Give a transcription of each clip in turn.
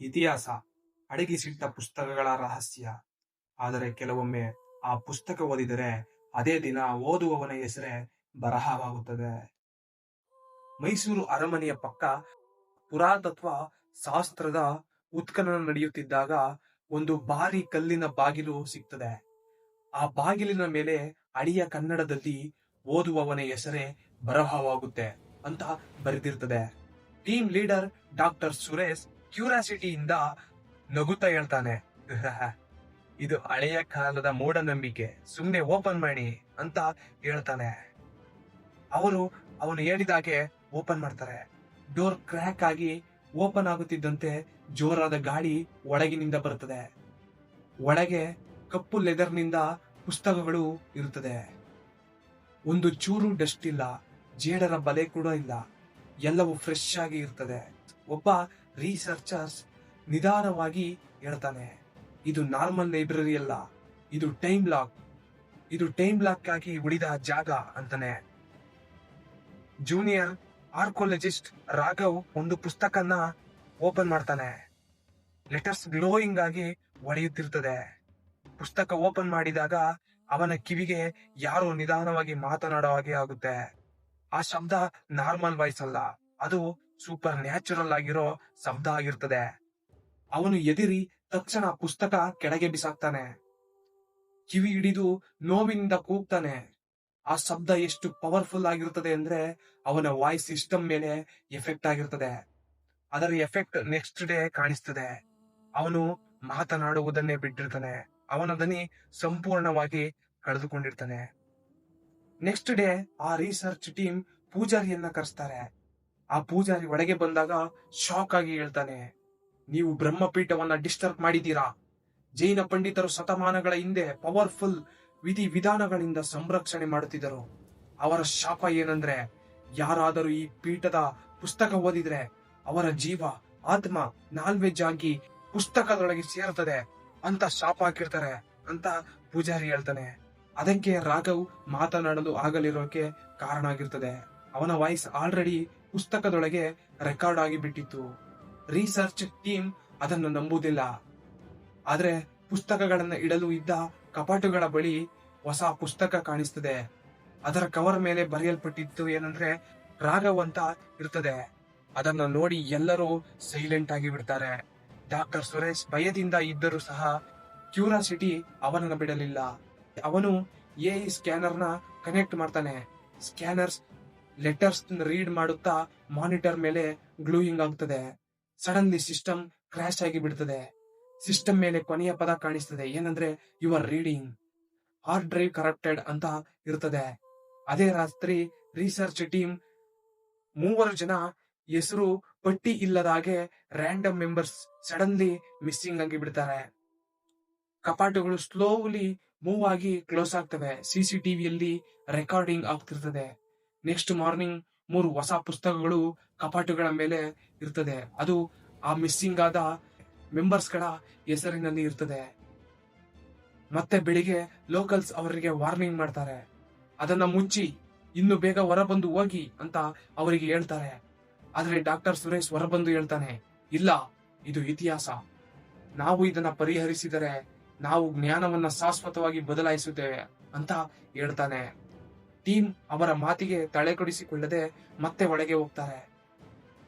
ಇತಿಹಾಸ ಅಡಗಿಸಿಟ್ಟ ಪುಸ್ತಕಗಳ ರಹಸ್ಯ. ಆದರೆ ಕೆಲವೊಮ್ಮೆ ಆ ಪುಸ್ತಕ ಓದಿದರೆ ಅದೇ ದಿನ ಓದುವವನ ಹೆಸರೇ ಬರಹವಾಗುತ್ತದೆ. ಮೈಸೂರು ಅರಮನೆಯ ಪಕ್ಕ ಪುರಾತತ್ವ ಶಾಸ್ತ್ರದ ಉತ್ಖನನ ನಡೆಯುತ್ತಿದ್ದಾಗ ಒಂದು ಭಾರಿ ಕಲ್ಲಿನ ಬಾಗಿಲು ಸಿಗ್ತದೆ. ಆ ಬಾಗಿಲಿನ ಮೇಲೆ ಅಡಿಯ ಕನ್ನಡದಲ್ಲಿ ಓದುವವನ ಹೆಸರೇ ಬರಹವಾಗುತ್ತೆ ಅಂತ ಬರೆದಿರ್ತದೆ. ಟೀಮ್ ಲೀಡರ್ ಡಾಕ್ಟರ್ ಸುರೇಶ್ ಕ್ಯೂರಿಯಾಸಿಟಿಯಿಂದ ನಗುತ್ತಾ ಹೇಳ್ತಾನೆ. ಇದು ಹಳೆಯ ಕಾಲದ ಮೂಢನಂಬಿಕೆ. ಸುಮ್ನೆ ಓಪನ್ ಮಾಡಿ ಅಂತ ಹೇಳ್ತಾನೆ. ಅವರು, ಅವನು ಹೇಳಿದಾಗೆ ಓಪನ್ ಮಾಡ್ತಾರೆ. ಡೋರ್ ಕ್ರ್ಯಾಕ್ ಆಗಿ ಓಪನ್ ಆಗುತ್ತಿದ್ದಂತೆ ಜೋರಾದ ಗಾಳಿ ಒಳಗಿನಿಂದ ಬರುತ್ತದೆ. ಒಳಗೆ ಕಪ್ಪು ಲೆದರ್ನಿಂದ ಪುಸ್ತಕಗಳು ಇರುತ್ತದೆ. ಒಂದು ಚೂರು ಡಸ್ಟ್ ಇಲ್ಲ, ಜೇಡರ ಬಲೆ ಕೂಡ ಇಲ್ಲ. ಎಲ್ಲವೂ ಫ್ರೆಶ್ ಆಗಿ ಇರ್ತದೆ. ಒಬ್ಬ ರಿಸರ್ಚರ್ಸ್ ನಿಧಾನವಾಗಿ ಹೇಳ್ತಾನೆ, ಇದು ನಾರ್ಮಲ್ ಲೈಬ್ರರಿ ಅಲ್ಲ, ಇದು ಟೈಮ್ ಲಾಕ್ ಇದು ಟೈಮ್ ಲಾಕ್ ಆಗಿ ಉಳಿದ ಜಾಗ ಅಂತಾನೆ. ಜೂನಿಯರ್ ಆರ್ಕೋಲಜಿಸ್ಟ್ ರಾಘವ್ ಒಂದು ಪುಸ್ತಕನ ಓಪನ್ ಮಾಡ್ತಾನೆ. ಲೆಟರ್ಸ್ ಗ್ಲೋಯಿಂಗ್ ಆಗಿ ಒಡೆಯುತ್ತಿರ್ತದೆ. ಪುಸ್ತಕ ಓಪನ್ ಮಾಡಿದಾಗ ಅವನ ಕಿವಿಗೆ ಯಾರೋ ನಿಧಾನವಾಗಿ ಮಾತನಾಡೋ ಹಾಗೆ ಆಗುತ್ತೆ. ಆ ಶಬ್ದ ನಾರ್ಮಲ್ ವಾಯ್ಸ್ ಅಲ್ಲ, ಅದು ಸೂಪರ್ ನ್ಯಾಚುರಲ್ ಆಗಿರೋ ಶಬ್ದ ಆಗಿರ್ತದೆ. ಅವನು ಎದಿರಿ ತಕ್ಷಣ ಪುಸ್ತಕ ಕೆಳಗೆ ಬಿಸಾಕ್ತಾನೆ. ಕಿವಿ ಹಿಡಿದು ನೋವಿನಿಂದ ಕೂಗ್ತಾನೆ. ಆ ಶಬ್ದ ಎಷ್ಟು ಪವರ್ಫುಲ್ ಆಗಿರುತ್ತದೆ ಅಂದ್ರೆ ಅವನ ವಾಯ್ಸ್ ಸಿಸ್ಟಮ್ ಮೇಲೆ ಎಫೆಕ್ಟ್ ಆಗಿರ್ತದೆ. ಅದರ ಎಫೆಕ್ಟ್ ನೆಕ್ಸ್ಟ್ ಡೇ ಕಾಣಿಸ್ತದೆ. ಅವನು ಮಾತನಾಡುವುದನ್ನೇ ಬಿಟ್ಟಿರ್ತಾನೆ. ಅವನ ದನಿ ಸಂಪೂರ್ಣವಾಗಿ ಕಳೆದುಕೊಂಡಿರ್ತಾನೆ. ನೆಕ್ಸ್ಟ್ ಡೇ ಆ ರಿಸರ್ಚ್ ಟೀಮ್ ಪೂಜಾರಿಯನ್ನ ಕರೆಸ್ತಾರೆ. ಆ ಪೂಜಾರಿ ಒಳಗೆ ಬಂದಾಗ ಶಾಕ್ ಆಗಿ ಹೇಳ್ತಾನೆ, ನೀವು ಬ್ರಹ್ಮಪೀಠವನ್ನ ಡಿಸ್ಟರ್ಬ್ ಮಾಡಿದ್ದೀರಾ? ಜೈನ ಪಂಡಿತರು ಶತಮಾನಗಳ ಹಿಂದೆ ಪವರ್ಫುಲ್ ವಿಧಿ ವಿಧಾನಗಳಿಂದ ಸಂರಕ್ಷಣೆ ಮಾಡುತ್ತಿದ್ದರು. ಅವರ ಶಾಪ ಏನಂದ್ರೆ, ಯಾರಾದರೂ ಈ ಪೀಠದ ಪುಸ್ತಕ ಓದಿದ್ರೆ ಅವರ ಜೀವ, ಆತ್ಮ ನಾನ್ ವೆಜ್ ಆಗಿ ಪುಸ್ತಕದೊಳಗೆ ಸೇರುತ್ತದೆ ಅಂತ ಶಾಪ ಹಾಕಿರ್ತಾರೆ ಅಂತ ಪೂಜಾರಿ ಹೇಳ್ತಾನೆ. ಅದಕ್ಕೆ ರಾಘವ್ ಮಾತನಾಡಲು ಆಗಲಿರೋಕೆ ಕಾರಣ ಆಗಿರ್ತದೆ. ಅವನ ವಾಯ್ಸ್ ಆಲ್ರೆಡಿ ಪುಸ್ತಕದೊಳಗೆ ರೆಕಾರ್ಡ್ ಆಗಿ ಬಿಟ್ಟಿತ್ತು ರಿಸರ್ಚ್ ಟೀಮ್ ಅದನ್ನು ನಂಬುವುದಿಲ್ಲ ಆದರೆ ಪುಸ್ತಕಗಳನ್ನು ಇಡಲು ಇದ್ದ ಕಪಾಟುಗಳ ಬಳಿ ಹೊಸ ಪುಸ್ತಕ ಕಾಣಿಸ್ತದೆ. ಅದರ ಕವರ್ ಮೇಲೆ ಬರೆಯಲ್ಪಟ್ಟಿತ್ತು ಏನಂದ್ರೆ, ರಾಘವ್ ಅಂತ ಇರ್ತದೆ. ಅದನ್ನು ನೋಡಿ ಎಲ್ಲರೂ ಸೈಲೆಂಟ್ ಆಗಿ ಬಿಡ್ತಾರೆ. ಡಾಕ್ಟರ್ ಸುರೇಶ್ ಭಯದಿಂದ ಇದ್ದರೂ ಸಹ ಕ್ಯೂರಾಸಿಟಿ ಅವನನ್ನು ಬಿಡಲಿಲ್ಲ. ಅವನು ಎ ಸ್ಕ್ಯಾನರ್ನ ಕನೆಕ್ಟ್ ಮಾಡ್ತಾನೆ. ಸ್ಕ್ಯಾನರ್ಸ್ ಲೆಟರ್ಸ್ ರೀಡ್ ಮಾಡುತ್ತಾ ಮಾನಿಟರ್ ಮೇಲೆ ಗ್ಲೂಯಿಂಗ್ ಆಗ್ತದೆ. ಸಡನ್ಲಿ ಸಿಸ್ಟಮ್ ಕ್ರಾಶ್ ಆಗಿ ಬಿಡ್ತದೆ. ಸಿಸ್ಟಮ್ ಮೇಲೆ ಕೊನೆಯ ಪದ ಕಾಣಿಸ್ತದೆ. ಏನಂದ್ರೆ your reading hard drive corrupted ಅಂತ ಇರ್ತದೆ. ಅದೇ ರಾತ್ರಿ ರಿಸರ್ಚ್ ಟೀಮ್ ಮೂವರು ಜನ ಹೆಸರು ಪಟ್ಟಿ ಇಲ್ಲದ ಹಾಗೆ ರ್ಯಾಂಡಮ್ ಮೆಂಬರ್ಸ್ ಸಡನ್ಲಿ ಮಿಸ್ಸಿಂಗ್ ಆಗಿ ಬಿಡ್ತಾರೆ. ಕಪಾಟುಗಳು ಸ್ಲೋಲಿ ಮೂವ್ ಆಗಿ ಕ್ಲೋಸ್ ಆಗ್ತವೆ. ಸಿಸಿಟಿವಿಯಲ್ಲಿ ರೆಕಾರ್ಡಿಂಗ್ ಆಗ್ತಿರ್ತದೆ. ನೆಕ್ಸ್ಟ್ ಮಾರ್ನಿಂಗ್ ಮೂರು ಹೊಸ ಪುಸ್ತಕಗಳು ಕಪಾಟುಗಳ ಮೇಲೆ ಇರ್ತದೆ. ಅದು ಆ ಮಿಸ್ಸಿಂಗ್ ಆದ ಮೆಂಬರ್ಸ್ಗಳ ಹೆಸರಿನಲ್ಲಿ ಇರ್ತದೆ. ಮತ್ತೆ ಬೆಳಿಗ್ಗೆ ಲೋಕಲ್ಸ್ ಅವರಿಗೆ ವಾರ್ನಿಂಗ್ ಮಾಡ್ತಾರೆ. ಅದನ್ನ ಮುಚ್ಚಿ ಇನ್ನು ಬೇಗ ಹೊರಬಂದು ಹೋಗಿ ಅಂತ ಅವರಿಗೆ ಹೇಳ್ತಾರೆ. ಆದರೆ ಡಾಕ್ಟರ್ ಸುರೇಶ್ ಹೊರಬಂದು ಹೇಳ್ತಾನೆ, ಇಲ್ಲ, ಇದು ಇತಿಹಾಸ. ನಾವು ಇದನ್ನ ಪರಿಹರಿಸಿದರೆ ನಾವು ಜ್ಞಾನವನ್ನ ಶಾಶ್ವತವಾಗಿ ಬದಲಾಯಿಸುತ್ತೇವೆ, ಅಂತ ಹೇಳ್ತಾನೆ. ಟೀಮ್ ಅವರ ಮಾತಿಗೆ ತಲೆಕೊಡಿಸಿಕೊಳ್ಳದೆ ಮತ್ತೆ ಒಳಗೆ ಹೋಗ್ತಾರೆ.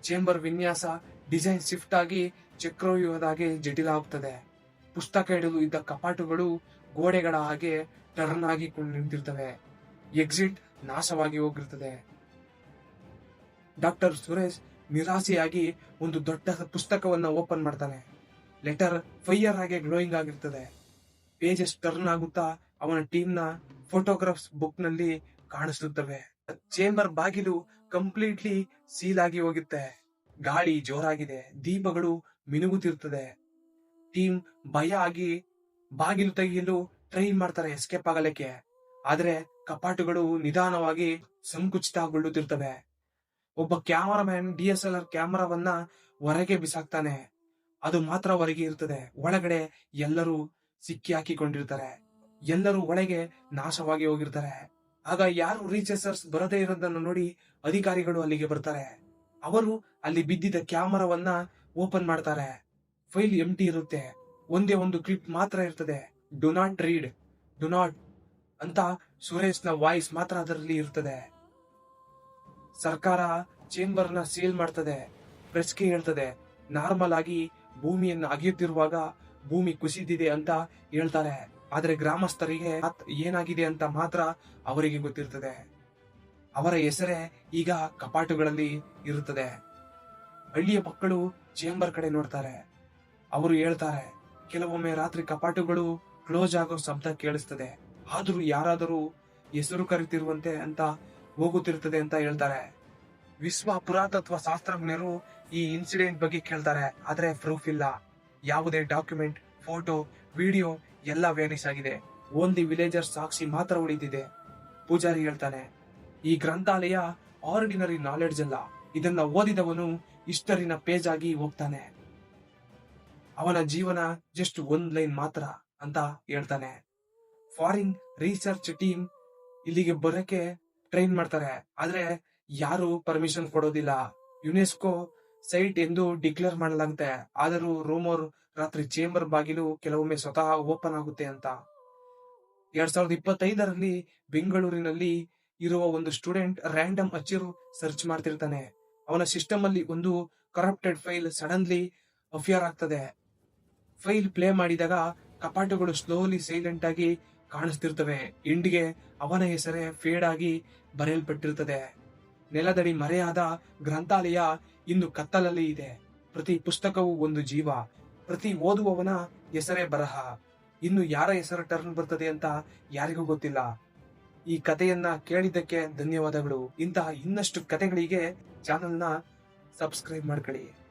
ಚೇಂಬರ್ ವಿನ್ಯಾಸ ಡಿಸೈನ್ ಶಿಫ್ಟ್ ಆಗಿ ಚಕ್ರವ್ಯೂಹದ ಹಾಗೆ ಜಟಿಲ ಆಗ್ತದೆ ಪುಸ್ತಕ ಇಡಲು ಇದ್ದ ಕಪಾಟುಗಳು ಗೋಡೆಗಳ ಹಾಗೆ ಟರ್ನ್ ಆಗಿ ನಿಂತಿರ್ತವೆ. ಎಕ್ಸಿಟ್ ನಾಶವಾಗಿ ಹೋಗಿರ್ತದೆ. ಡಾಕ್ಟರ್ ಸುರೇಶ್ ನಿರಾಸೆಯಾಗಿ ಒಂದು ದೊಡ್ಡ ಪುಸ್ತಕವನ್ನ ಓಪನ್ ಮಾಡ್ತಾನೆ. ಲೆಟರ್ ಫೈಯರ್ ಆಗಿ ಗ್ಲೋಯಿಂಗ್ ಆಗಿರ್ತದೆ. ಪೇಜಸ್ ಟರ್ನ್ ಆಗುತ್ತಾ ಅವನ ಟೀಮ್ನ ಫೋಟೋಗ್ರಾಫ್ಸ್ ಬುಕ್ನಲ್ಲಿ ಕಾಣಿಸುತ್ತವೆ. ಚೇಂಬರ್ ಬಾಗಿಲು ಕಂಪ್ಲೀಟ್ಲಿ ಸೀಲ್ ಆಗಿ ಹೋಗುತ್ತೆ. ಗಾಳಿ ಜೋರಾಗಿದೆ. ದೀಪಗಳು ಮಿನುಗುತ್ತಿರ್ತದೆ ಟೀಮ್ ಭಯ ಆಗಿ ಬಾಗಿಲು ತೆಗೆಯಲು ಟ್ರೈ ಮಾಡ್ತಾರೆ ಎಸ್ಕೇಪ್ ಆಗಲಿಕ್ಕೆ. ಆದ್ರೆ ಕಪಾಟುಗಳು ನಿಧಾನವಾಗಿ ಸಂಕುಚಿತಗೊಳ್ಳುತ್ತಿರ್ತವೆ. ಒಬ್ಬ cameraman D S L R ಕ್ಯಾಮರಾವನ್ನ ಹೊರಗೆ ಬಿಸಾಕ್ತಾನೆ. ಅದು ಮಾತ್ರ ಹೊರಗೆ ಇರ್ತದೆ. ಒಳಗಡೆ ಎಲ್ಲರೂ ಸಿಕ್ಕಿ ಹಾಕಿಕೊಂಡಿರ್ತಾರೆ ಎಲ್ಲರೂ ಒಳಗೆ ನಾಶವಾಗಿ ಹೋಗಿರ್ತಾರೆ. ಆಗ ಯಾರು ರೀಚೆಸರ್ಸ್ ಬರದೇ ಇರೋದನ್ನು ನೋಡಿ ಅಧಿಕಾರಿಗಳು ಅಲ್ಲಿಗೆ ಬರ್ತಾರೆ. ಅವರು ಅಲ್ಲಿ ಬಿದ್ದಿದ್ದ ಕ್ಯಾಮರಾವನ್ನ ಓಪನ್ ಮಾಡ್ತಾರೆ. ಫೈಲ್ ಎಂಟಿ ಇರುತ್ತೆ. ಒಂದೇ ಒಂದು ಕ್ಲಿಪ್ ಮಾತ್ರ ಇರ್ತದೆ. Do not read do not ಅಂತ ಸುರೇಶ್ನ ವಾಯ್ಸ್ ಮಾತ್ರ ಅದರಲ್ಲಿ ಇರ್ತದೆ. ಸರ್ಕಾರ ಚೇಂಬರ್ನ ಸೀಲ್ ಮಾಡ್ತದೆ ಪ್ರೆಸ್ಗೆ ಹೇಳ್ತದೆ. ನಾರ್ಮಲ್ ಆಗಿ ಭೂಮಿಯನ್ನು ಅಗೆಯುತ್ತಿರುವಾಗ ಭೂಮಿ ಕುಸಿದಿದೆ ಅಂತ ಹೇಳ್ತಾರೆ. ಆದ್ರೆ ಗ್ರಾಮಸ್ಥರಿಗೆ ಏನಾಗಿದೆ ಅಂತ ಮಾತ್ರ ಅವರಿಗೆ ಗೊತ್ತಿರ್ತದೆ. ಅವರ ಹೆಸರೇ ಈಗ ಕಪಾಟುಗಳಲ್ಲಿ ಇರುತ್ತದೆ. ಹಳ್ಳಿಯ ಮಕ್ಕಳು ಚೇಂಬರ್ ಕಡೆ ನೋಡ್ತಾರೆ. ಅವರು ಹೇಳ್ತಾರೆ, ಕೆಲವೊಮ್ಮೆ ರಾತ್ರಿ ಕಪಾಟುಗಳು ಕ್ಲೋಸ್ ಆಗೋ ಶಬ್ದ ಕೇಳಿಸ್ತದೆ. ಆದ್ರೂ ಯಾರಾದರೂ ಹೆಸರು ಕರಿತಿರುವಂತೆ ಅಂತ ಹೋಗುತ್ತಿರುತ್ತದೆ ಅಂತ ಹೇಳ್ತಾರೆ. ವಿಶ್ವ ಪುರಾತತ್ವ ಶಾಸ್ತ್ರಜ್ಞರು ಈ ಇನ್ಸಿಡೆಂಟ್ ಬಗ್ಗೆ ಕೇಳ್ತಾರೆ, ಆದ್ರೆ ಪ್ರೂಫ್ ಇಲ್ಲ. ಯಾವುದೇ ಡಾಕ್ಯುಮೆಂಟ್ ಫೋಟೋ ವಿಡಿಯೋ ಎಲ್ಲ ವ್ಯಾನಿಸ್ ಆಗಿದೆ. ಓನ್ಲಿ ವಿಲೇಜರ್ ಸಾಕ್ಷಿ ಮಾತ್ರ ಉಳಿದಿದೆ. ಪೂಜಾರಿ ಹೇಳ್ತಾನೆ, ಈ ಗ್ರಂಥಾಲಯ ಆರ್ಡಿನರಿ ನಾಲೆಡ್ಜ್ ಅಲ್ಲ. ಇದನ್ನ ಓದಿದವನು ಇಷ್ಟರಿನ ಪೇಜ್ ಆಗಿ ಹೋಗ್ತಾನೆ. ಅವನ ಜೀವನ ಜಸ್ಟ್ ಒಂದ್ ಲೈನ್ ಮಾತ್ರ ಅಂತ ಹೇಳ್ತಾನೆ. ಫಾರಿನ್ ರಿಸರ್ಚ್ ಟೀಮ್ ಇಲ್ಲಿಗೆ ಬರಕ್ಕೆ ಟ್ರೈನ್ ಮಾಡ್ತಾರೆ. ಆದ್ರೆ ಯಾರು ಪರ್ಮಿಷನ್ ಕೊಡೋದಿಲ್ಲ. ಯುನೆಸ್ಕೋ ಸೈಟ್ ಎಂದು ಡಿಕ್ಲೇರ್ ಮಾಡಲಾಗುತ್ತೆ. ಆದರೂ ರೂಮರ್ ರಾತ್ರಿ ಚೇಂಬರ್ ಬಾಗಿಲು ಕೆಲವೊಮ್ಮೆ ಸ್ವತಃ ಓಪನ್ ಆಗುತ್ತೆ ಅಂತ. ಎರಡ್ ಸಾವಿರದ ಇಪ್ಪತ್ತೈದರಲ್ಲಿ ಬೆಂಗಳೂರಿನಲ್ಲಿ ಇರುವ ಒಂದು ಸ್ಟೂಡೆಂಟ್ ರ್ಯಾಂಡಮ್ ಅಚ್ಚಿರು ಸರ್ಚ್ ಮಾಡ್ತಿರ್ತಾನೆ. ಅವನ ಸಿಸ್ಟಮ್ ಅಲ್ಲಿ ಒಂದು ಕರಪ್ಟೆಡ್ ಫೈಲ್ ಸಡನ್ಲಿ ಅಫಿಯರ್ ಆಗ್ತದೆ. ಫೈಲ್ ಪ್ಲೇ ಮಾಡಿದಾಗ ಕಪಾಟುಗಳು ಸ್ಲೋಲಿ ಸೈಲೆಂಟ್ ಆಗಿ ಕಾಣಿಸ್ತಿರ್ತವೆ. ಇಂಡಿಗೆ ಅವನ ಹೆಸರೇ ಫೇಡ್ ಆಗಿ ಬರೆಯಲ್ಪಟ್ಟಿರ್ತದೆ. ನೆಲದಡಿ ಮರೆಯಾದ ಗ್ರಂಥಾಲಯ ಇಂದು ಕತ್ತಲಲ್ಲಿ ಇದೆ. ಪ್ರತಿ ಪುಸ್ತಕವು ಒಂದು ಜೀವ. ಪ್ರತಿ ಓದುವವನ ಹೆಸರೇ ಬರಹ. ಇನ್ನು ಯಾರ ಹೆಸರು ಟರ್ನ್ ಬರ್ತದೆ ಅಂತ ಯಾರಿಗೂ ಗೊತ್ತಿಲ್ಲ. ಈ ಕಥೆಯನ್ನ ಕೇಳಿದ್ದಕ್ಕೆ ಧನ್ಯವಾದಗಳು. ಇಂತಹ ಇನ್ನಷ್ಟು ಕಥೆಗಳಿಗೆ ಚಾನೆಲ್ನ ಸಬ್ಸ್ಕ್ರೈಬ್ ಮಾಡ್ಕೊಳ್ಳಿ.